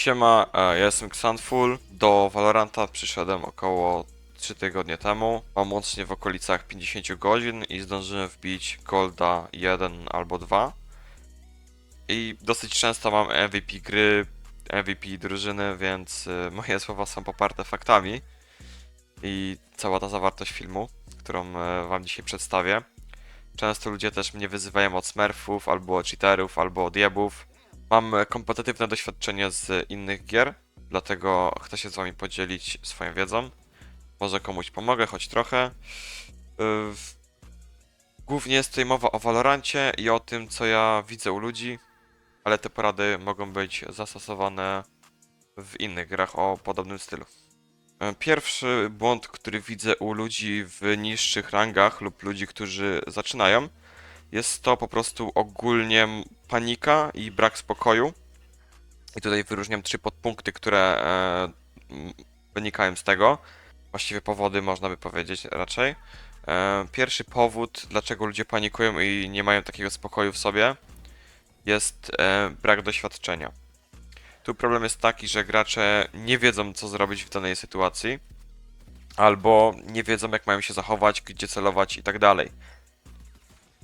Siema, e, ja jestem Xanful. Do Valoranta przyszedłem około 3 tygodnie temu. Mam łącznie w okolicach 50 godzin i zdążyłem wbić Golda 1 albo 2. I dosyć często mam MVP gry, MVP drużyny, więc moje słowa są poparte faktami. I cała ta zawartość filmu, którą e, wam dzisiaj przedstawię. Często ludzie też mnie wyzywają od smurfów, albo cheaterów, albo od jebów. Mam e, kompetytywne doświadczenie z innych gier, dlatego chcę się z wami podzielić swoją wiedzą. Może komuś pomogę, choć trochę. Yy, Głównie jest tutaj mowa o Valorancie i o tym, co ja widzę u ludzi, ale te porady mogą być zastosowane w innych grach o podobnym stylu. E, Pierwszy błąd, który widzę u ludzi w niższych rangach lub ludzi, którzy zaczynają, jest to po prostu ogólnie panika i brak spokoju. I tutaj wyróżniam trzy podpunkty, które e, wynikają z tego. Właściwie powody można by powiedzieć raczej. E, pierwszy powód, dlaczego ludzie panikują i nie mają takiego spokoju w sobie, jest e, brak doświadczenia. Tu problem jest taki, że gracze nie wiedzą, co zrobić w danej sytuacji, albo nie wiedzą, jak mają się zachować, gdzie celować i tak dalej.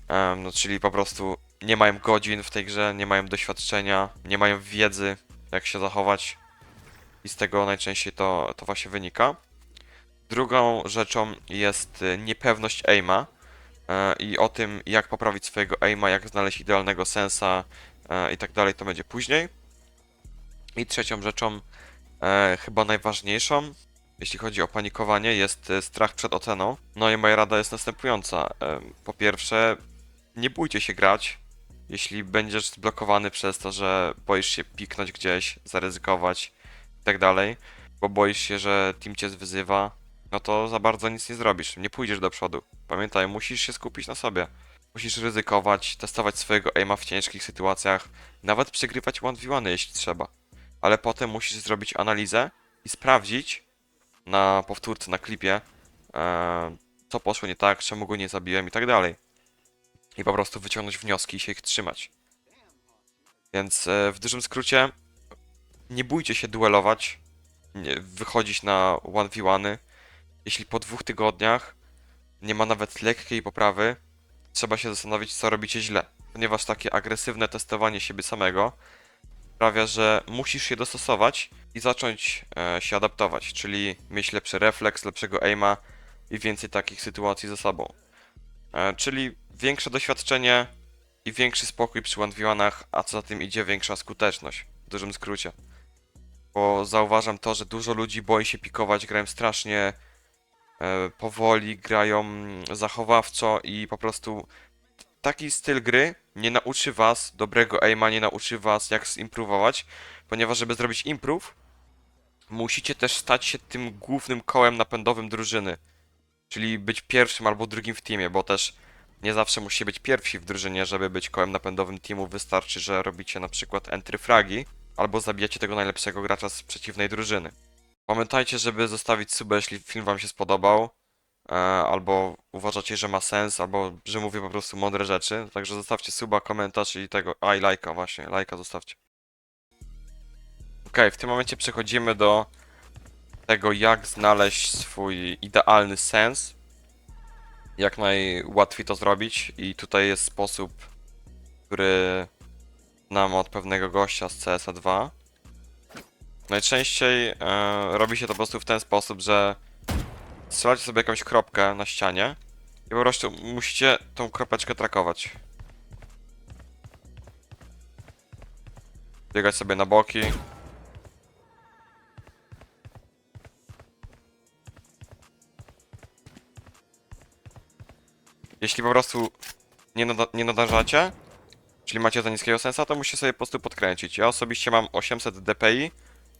Em, no, czyli po prostu nie mają godzin w tej grze, nie mają doświadczenia, nie mają wiedzy, jak się zachować, i z tego najczęściej to, to właśnie wynika. Drugą rzeczą jest y, niepewność aima e, i o tym, jak poprawić swojego aima, jak znaleźć idealnego sensa e, i tak dalej, to będzie później. I trzecią rzeczą, e, chyba najważniejszą, jeśli chodzi o panikowanie, jest e, strach przed oceną. No i moja rada jest następująca. E, po pierwsze, nie bójcie się grać. Jeśli będziesz zblokowany przez to, że boisz się piknąć gdzieś, zaryzykować i tak dalej, bo boisz się, że team cię wyzywa, no to za bardzo nic nie zrobisz. Nie pójdziesz do przodu. Pamiętaj, musisz się skupić na sobie. Musisz ryzykować, testować swojego aima w ciężkich sytuacjach, nawet przegrywać 1v1 jeśli trzeba. Ale potem musisz zrobić analizę i sprawdzić na powtórce, na klipie, e, co poszło nie tak, czemu go nie zabiłem i tak dalej. I po prostu wyciągnąć wnioski i się ich trzymać. Więc e, w dużym skrócie, nie bójcie się duelować, wychodzić na 1v1. Jeśli po dwóch tygodniach nie ma nawet lekkiej poprawy, trzeba się zastanowić, co robicie źle. Ponieważ takie agresywne testowanie siebie samego sprawia, że musisz się dostosować i zacząć e, się adaptować, czyli mieć lepszy refleks, lepszego aima i więcej takich sytuacji ze sobą. E, czyli większe doświadczenie i większy spokój przy one a co za tym idzie większa skuteczność, w dużym skrócie. Bo zauważam to, że dużo ludzi boi się pikować, grają strasznie e, powoli, grają mm, zachowawczo i po prostu taki styl gry nie nauczy was dobrego aima, nie nauczy was jak zimprowować, ponieważ żeby zrobić improve, musicie też stać się tym głównym kołem napędowym drużyny. Czyli być pierwszym albo drugim w teamie, bo też nie zawsze musicie być pierwsi w drużynie, żeby być kołem napędowym teamu. Wystarczy, że robicie na przykład entry fragi, albo zabijacie tego najlepszego gracza z przeciwnej drużyny. Pamiętajcie, żeby zostawić suba, jeśli film wam się spodobał, e, albo uważacie, że ma sens, albo że mówię po prostu mądre rzeczy. Także zostawcie suba, komentarz i tego. A i lajka, właśnie, lajka zostawcie. Okej, w tym momencie przechodzimy do tego, jak znaleźć swój idealny sens. Jak najłatwiej to zrobić, i tutaj jest sposób, który znam od pewnego gościa z CSA 2. Najczęściej e, robi się to po prostu w ten sposób, że strzelacie sobie jakąś kropkę na ścianie i po prostu musicie tą kropeczkę trakować. Biegać sobie na boki. Jeśli po prostu nie, nada nie nadarzacie, czyli macie za niskiego sensa, to musicie sobie po prostu podkręcić. Ja osobiście mam 800 dpi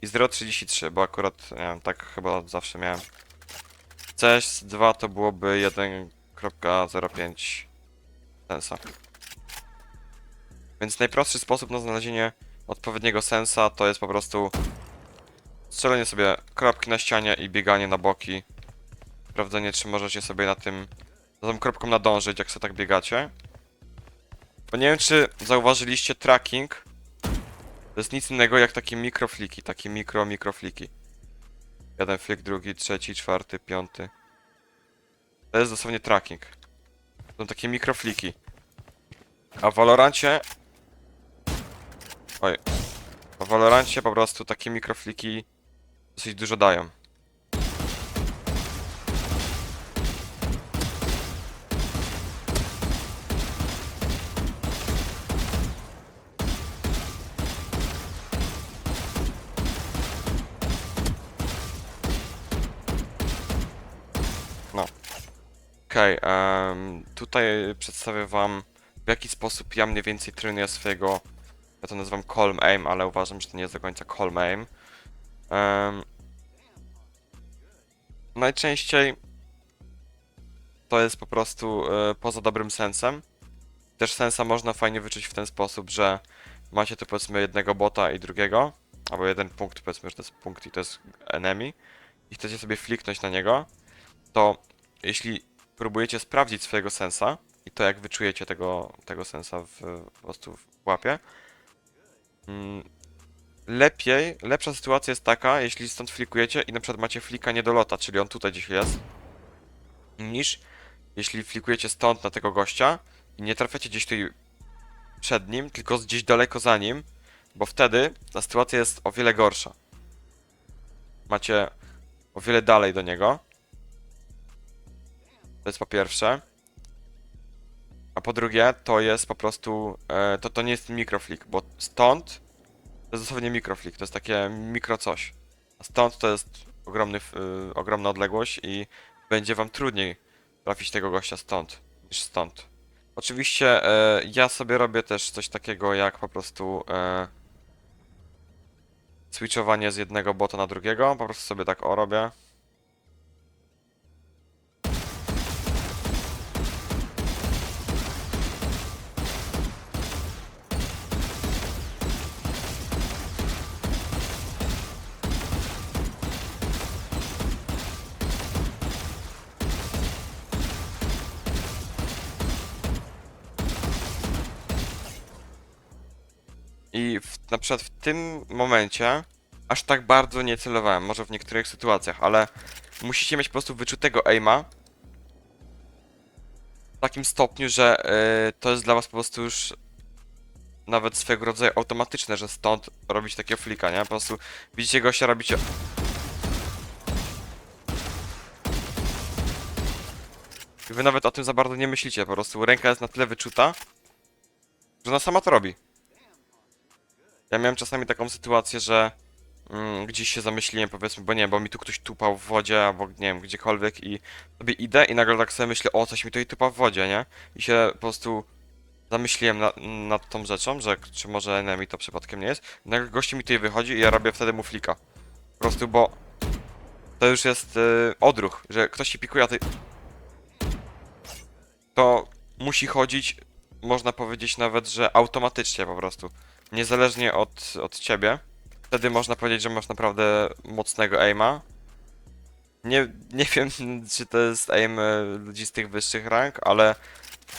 i 0,33, bo akurat, wiem, tak chyba zawsze miałem. CS2 to byłoby 1.05 sensa. Więc najprostszy sposób na znalezienie odpowiedniego sensa to jest po prostu strzelenie sobie kropki na ścianie i bieganie na boki. Sprawdzenie, czy możecie sobie na tym, za tą kropką nadążyć, jak sobie tak biegacie. Bo nie wiem, czy zauważyliście tracking To jest nic innego jak takie mikrofliki, takie mikro, mikrofliki. Jeden flik, drugi, trzeci, czwarty, piąty. To jest dosłownie tracking. To są takie mikrofliki. A w Valorancie... Oj. A W Valorancie po prostu takie mikrofliki dosyć dużo dają. No. Okej, em, tutaj przedstawię wam w jaki sposób ja mniej więcej trenuję swojego, ja to nazywam calm aim, ale uważam, że to nie jest do końca calm aim. Em, najczęściej to jest po prostu e, poza dobrym sensem. Też sensa można fajnie wyczuć w ten sposób, że macie tu powiedzmy jednego bota i drugiego, albo jeden punkt, powiedzmy, że to jest punkt i to jest enemy i chcecie sobie fliknąć na niego, to jeśli próbujecie sprawdzić swojego sensa i to jak wyczujecie tego, tego sensa w, po prostu w łapie, mm, lepiej, lepsza sytuacja jest taka, jeśli stąd flikujecie i na przykład macie flika nie do lota, czyli on tutaj gdzieś jest, niż jeśli flikujecie stąd na tego gościa i nie trafiacie gdzieś tutaj przed nim, tylko gdzieś daleko za nim, bo wtedy ta sytuacja jest o wiele gorsza. Macie o wiele dalej do niego. To jest po pierwsze. A po drugie, to jest po prostu. E, to, to nie jest mikroflik, bo stąd to jest dosłownie mikroflik. To jest takie mikro coś. A stąd to jest ogromny, y, ogromna odległość i będzie wam trudniej trafić tego gościa stąd niż stąd. Oczywiście e, ja sobie robię też coś takiego jak po prostu e, switchowanie z jednego bota na drugiego. Po prostu sobie tak o robię. Na przykład w tym momencie aż tak bardzo nie celowałem, może w niektórych sytuacjach, ale musicie mieć po prostu wyczutego aima w takim stopniu, że y, to jest dla was po prostu już nawet swego rodzaju automatyczne, że stąd robić takiego flika, nie? Po prostu widzicie gościa, robicie... Wy nawet o tym za bardzo nie myślicie, po prostu ręka jest na tyle wyczuta, że ona sama to robi. Ja miałem czasami taką sytuację, że mm, gdzieś się zamyśliłem, powiedzmy, bo nie bo mi tu ktoś tupał w wodzie, albo nie wiem, gdziekolwiek i sobie idę i nagle tak sobie myślę, o, coś mi tutaj tupa w wodzie, nie? I się po prostu zamyśliłem na, nad tą rzeczą, że czy może enemy to przypadkiem nie jest. I nagle gościu mi tutaj wychodzi i ja robię wtedy mu flika. Po prostu, bo to już jest y, odruch, że ktoś ci pikuje, a ty... To musi chodzić, można powiedzieć nawet, że automatycznie po prostu niezależnie od, od ciebie. Wtedy można powiedzieć, że masz naprawdę mocnego aima. Nie, nie wiem, czy to jest aim e, ludzi z tych wyższych rank, ale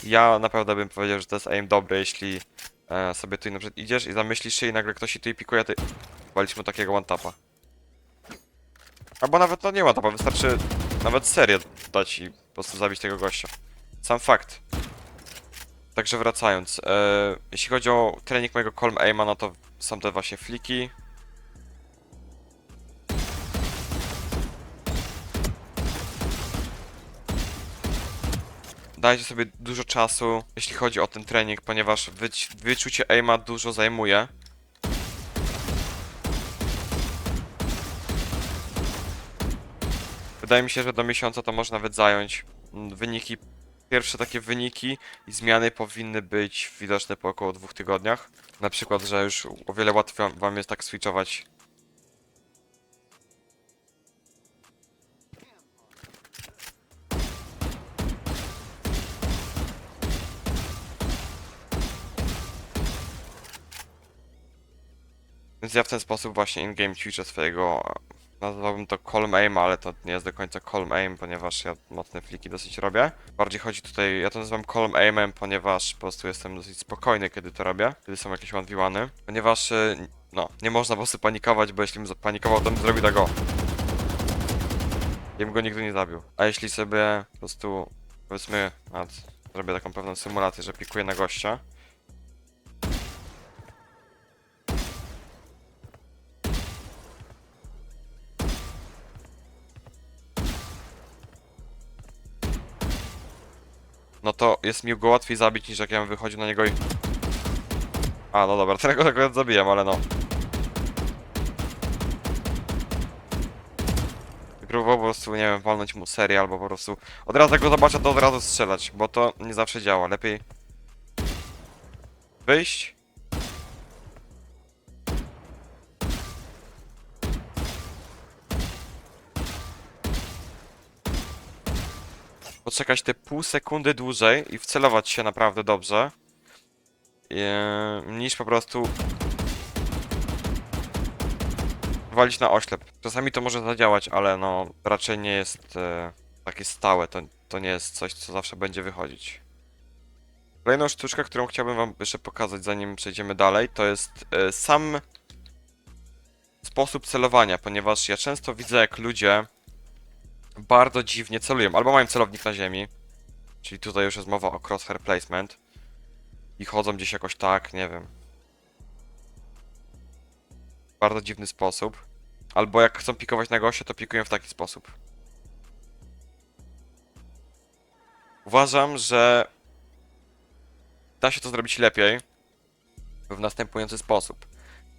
ja naprawdę bym powiedział, że to jest aim dobry, jeśli e, sobie tutaj na przykład idziesz i zamyślisz się i nagle ktoś ci tutaj pikuje, a ty walisz mu takiego one-tapa. Albo nawet no nie one-tapa, wystarczy nawet serię dać i po prostu zabić tego gościa. Sam fakt. Także wracając, e, jeśli chodzi o trening mojego Calm Aima, no to są te właśnie fliki. Dajcie sobie dużo czasu, jeśli chodzi o ten trening, ponieważ wyć- wyczucie aima dużo zajmuje. Wydaje mi się, że do miesiąca to może nawet zająć. Mm, Wyniki Pierwsze takie wyniki i zmiany powinny być widoczne po około dwóch tygodniach. Na przykład, że już o wiele łatwiej wam jest tak switchować. Więc ja w ten sposób właśnie in-game ćwiczę swojego Nazwałbym to calm aim, ale to nie jest do końca calm aim, ponieważ ja mocne fliki dosyć robię. Bardziej chodzi tutaj, ja to nazywam calm aimem, ponieważ po prostu jestem dosyć spokojny, kiedy to robię, kiedy są jakieś one ponieważ y, No, nie można po prostu panikować, bo jeśli bym zapanikował, to bym zrobił tak o. Ja bym go nigdy nie zabił. A jeśli sobie po prostu, powiedzmy, a, zrobię taką pewną symulację, że pikuję na gościa. No to jest mi go łatwiej zabić niż jak ja bym wychodził na niego i... A, no dobra, tego tego zabijam, ale no. Próbował po prostu, nie wiem, walnąć mu serię albo po prostu od razu jak go zobaczę, to od razu strzelać, bo to nie zawsze działa. Lepiej wyjść. Poczekać te pół sekundy dłużej i wcelować się naprawdę dobrze. Niż po prostu walić na oślep. Czasami to może zadziałać, ale no raczej nie jest e, takie stałe. To, to nie jest coś, co zawsze będzie wychodzić. Kolejną sztuczkę, którą chciałbym wam jeszcze pokazać, zanim przejdziemy dalej, to jest e, sam sposób celowania, ponieważ ja często widzę, jak ludzie bardzo dziwnie celują. Albo mają celownik na ziemi, czyli tutaj już jest mowa o crosshair placement i chodzą gdzieś jakoś tak, nie wiem. W bardzo dziwny sposób. Albo jak chcą pikować na goście, to pikują w taki sposób. Uważam, że da się to zrobić lepiej w następujący sposób.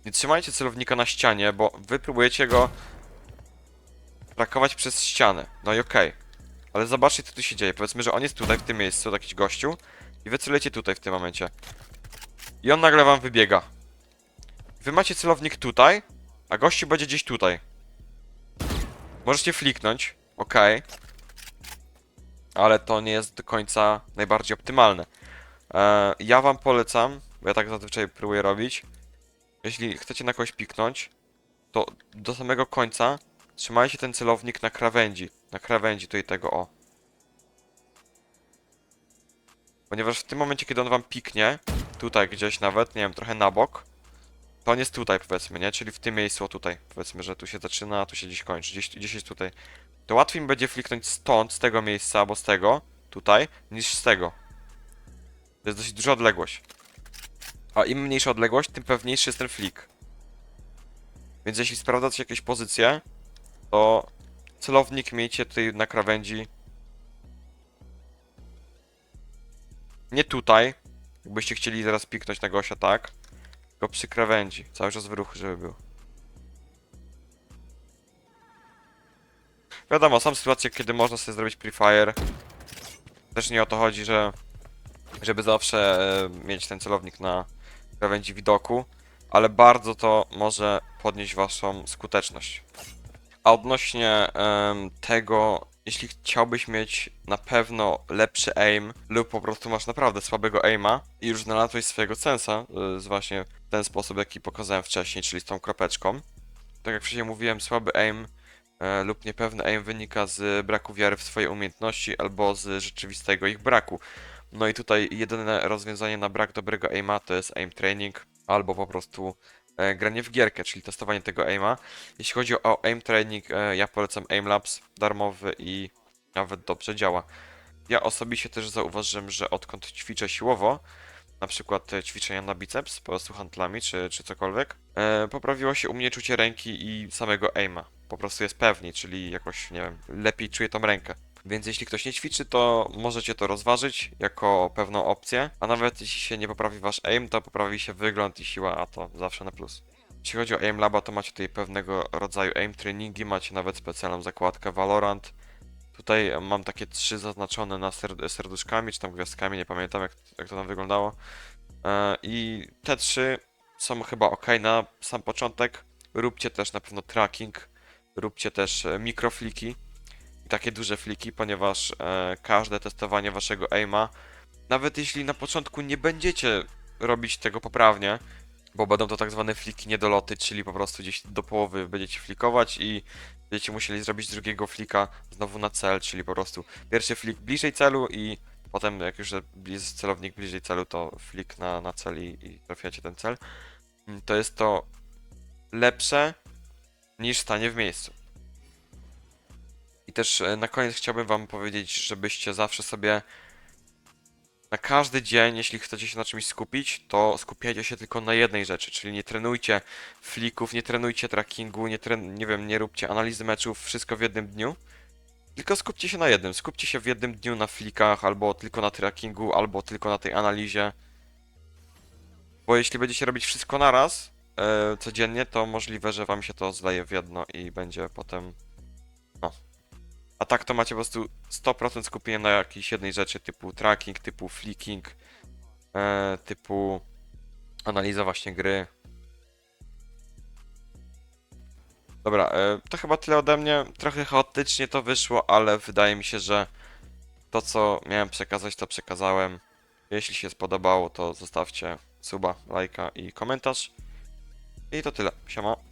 Nie trzymajcie celownika na ścianie, bo wy próbujecie go brakować przez ścianę. No i okej. Ale zobaczcie, co tu się dzieje. Powiedzmy, że on jest tutaj, w tym miejscu, jakiś gościu. I wy celujecie tutaj, w tym momencie. I on nagle wam wybiega. Wy macie celownik tutaj, a gościu będzie gdzieś tutaj. Możecie fliknąć, okej. Ale to nie jest do końca najbardziej optymalne. E, ja wam polecam, bo ja tak zazwyczaj próbuję robić. Jeśli chcecie na kogoś piknąć, to do samego końca trzymajcie ten celownik na krawędzi. Na krawędzi tutaj tego o. Ponieważ w tym momencie, kiedy on wam piknie, tutaj gdzieś nawet, nie wiem, trochę na bok, to on jest tutaj powiedzmy, nie? Czyli w tym miejscu, tutaj. Powiedzmy, że tu się zaczyna, a tu się gdzieś kończy. Gdzieś, gdzieś jest tutaj. To łatwiej mi będzie fliknąć stąd, z tego miejsca, albo z tego, tutaj, niż z tego. To jest dosyć duża odległość. A im mniejsza odległość, tym pewniejszy jest ten flik. Więc jeśli sprawdzacie jakieś pozycje, to celownik miejcie tutaj na krawędzi. Nie tutaj, jakbyście chcieli zaraz piknąć na gościa, tak? Tylko przy krawędzi. Cały czas w ruchu, żeby był. Wiadomo, są sytuacje, kiedy można sobie zrobić pre-fire. Też nie o to chodzi, że żeby zawsze e, mieć ten celownik na krawędzi widoku, ale bardzo to może podnieść waszą skuteczność. A odnośnie tego, jeśli chciałbyś mieć na pewno lepszy aim lub po prostu masz naprawdę słabego aima i już znalazłeś swojego sensa y, z właśnie w ten sposób, jaki pokazałem wcześniej, czyli z tą kropeczką. Tak jak wcześniej mówiłem, słaby aim e, lub niepewny aim wynika z braku wiary w swoje umiejętności albo z rzeczywistego ich braku. No i tutaj jedyne rozwiązanie na brak dobrego aima to jest aim training albo po prostu granie w gierkę, czyli testowanie tego aima. Jeśli chodzi o aim training, e, ja polecam Aimlabs, darmowy i nawet dobrze działa. Ja osobiście też zauważyłem, że odkąd ćwiczę siłowo, na przykład e, ćwiczenia na biceps, po prostu handlami czy, czy cokolwiek, e, poprawiło się u mnie czucie ręki i samego aima. Po prostu jest pewniej, czyli jakoś, nie wiem, lepiej czuję tą rękę. Więc jeśli ktoś nie ćwiczy, to możecie to rozważyć jako pewną opcję, a nawet jeśli się nie poprawi wasz aim, to poprawi się wygląd i siła, a to zawsze na plus. Jeśli chodzi o aim laba, to macie tutaj pewnego rodzaju aim treningi, macie nawet specjalną zakładkę Valorant. Tutaj mam takie trzy zaznaczone na serd serduszkami, czy tam gwiazdkami, nie pamiętam jak, jak to tam wyglądało. E, I te trzy są chyba ok na sam początek. Róbcie też na pewno tracking, róbcie też e, mikrofliki takie duże fliki, ponieważ e, każde testowanie waszego aima, nawet jeśli na początku nie będziecie robić tego poprawnie, bo będą to tak zwane fliki niedoloty, czyli po prostu gdzieś do połowy będziecie flikować i będziecie musieli zrobić drugiego flika znowu na cel, czyli po prostu pierwszy flik bliżej celu i potem jak już jest celownik bliżej celu, to flik na, na cel i, i trafiacie ten cel. To jest to lepsze niż stanie w miejscu. I też e, na koniec chciałbym Wam powiedzieć, żebyście zawsze sobie na każdy dzień, jeśli chcecie się na czymś skupić, to skupiajcie się tylko na jednej rzeczy, czyli nie trenujcie flików, nie trenujcie trackingu, nie, tren nie wiem, nie róbcie analizy meczów, wszystko w jednym dniu. Tylko skupcie się na jednym. Skupcie się w jednym dniu na flikach, albo tylko na trackingu, albo tylko na tej analizie. Bo jeśli będziecie robić wszystko naraz, e, codziennie, to możliwe, że wam się to zleje w jedno i będzie potem. A tak to macie po prostu 100% skupienia na jakiejś jednej rzeczy, typu tracking, typu flicking, e, typu analiza właśnie gry. Dobra, e, to chyba tyle ode mnie. Trochę chaotycznie to wyszło, ale wydaje mi się, że to co miałem przekazać, to przekazałem. Jeśli się spodobało, to zostawcie suba, lajka i komentarz. I to tyle. Siema.